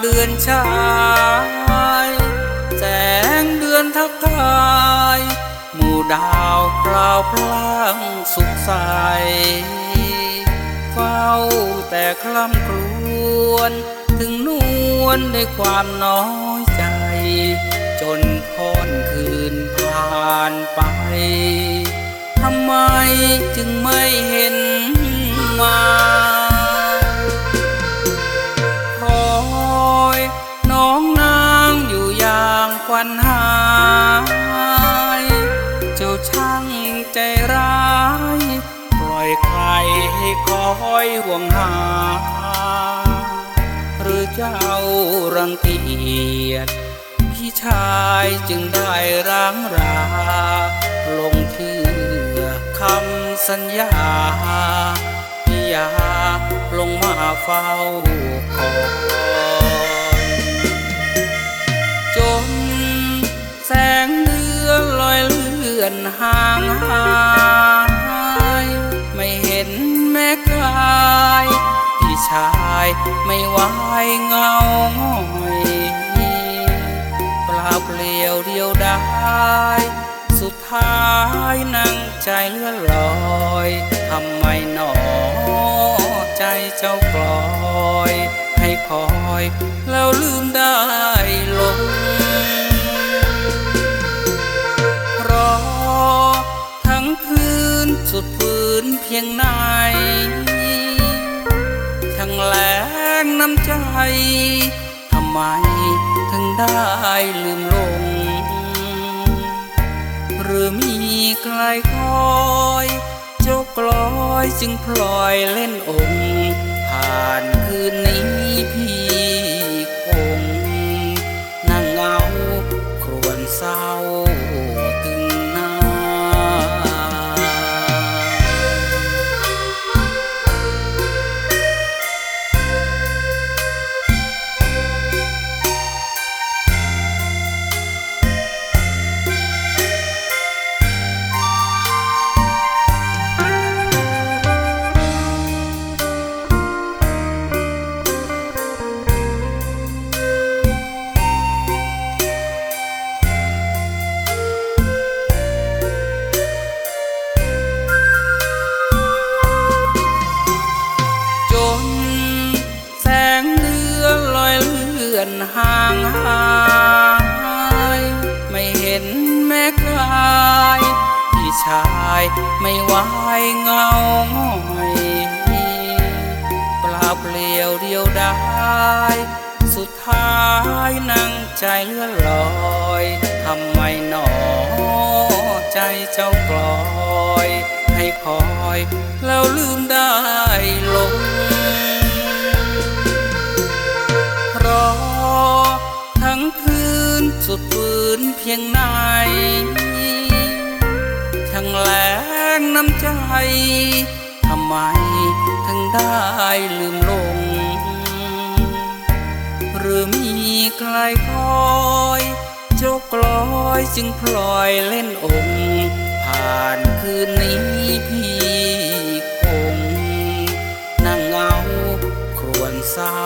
เดือนชาย แสงเดือนทักทาย หมู่ดาวพราวพลางสุขใส เฝ้าแต่คล่ำครวญถึงนวลในความน้อยใจ จนค่อนคืนผ่านไป ทำไมจึงไม่เห็น ใจร้าย ปล่อยใครให้คอยห่วงหา หรือเจ้ารังเกียจพี่ชายจึงได้ร้างรา ลงเชื่อคำสัญญาพี่ยาลงมาเฝ้าคอย ลื่อนห่างหายไม่เห็นแม่กายพี่ชายไม่ไหวเงาง่อยเปล่าเปลี่ยวเดียวดายสุดท้ายนั่งใจเลื่อนลอยทำไมหนอใจเจ้ากลอย ให้คอยแล้วลืมได้ สุดฝืนเพียงไหนช่างแหลงน้ำใจทำไมถึงได้ลืมลง หรือมีใครคอยเจ้ากลอยจึงพลอยเล่นองค์ผ่านคืนนี้ อนห่างหายไม่เห็นแม่กายพี่ชายไม่ไหวเงาง่อยเปล่าเปลี่ยวเดียวดายสุดท้ายนั่งใจเลื่อนลอยทำไมหนอใจเจ้ากลอย ให้คอยแล้วลืมได้ลง สุดฝืนเพียงไหนช่างแหลงน้ำใจ ทำไมถึงได้ลืมลง หรือมีใครคอยเจ้ากลอยจึงพลอยเล่นองผ่านคืนนี้พี่คงนั่งเงาครวญเศร้า